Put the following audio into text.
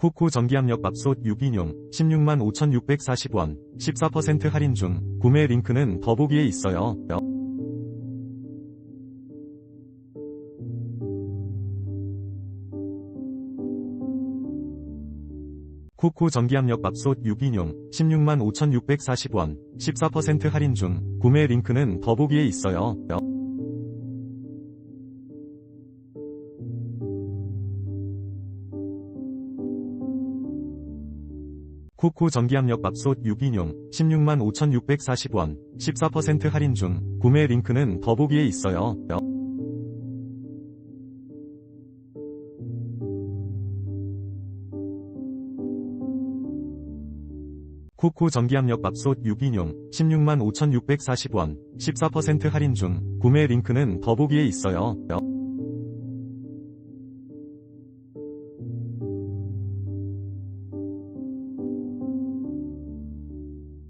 코코 전기압력 밥솥 6인용 16만 5,640원 14% 할인 중 구매 링크는 더보기에 있어요. 코코 전기압력 밥솥 6인용 16만 5,640원 14% 할인 중 구매 링크는 더보기에 있어요. 코코 전기압력 밥솥 6인용 16만 5,640원 14% 할인 중 구매 링크는 더보기에 있어요. 코코 전기압력 밥솥 6인용 16만 5,640원 14% 할인 중 구매 링크는 더보기에 있어요.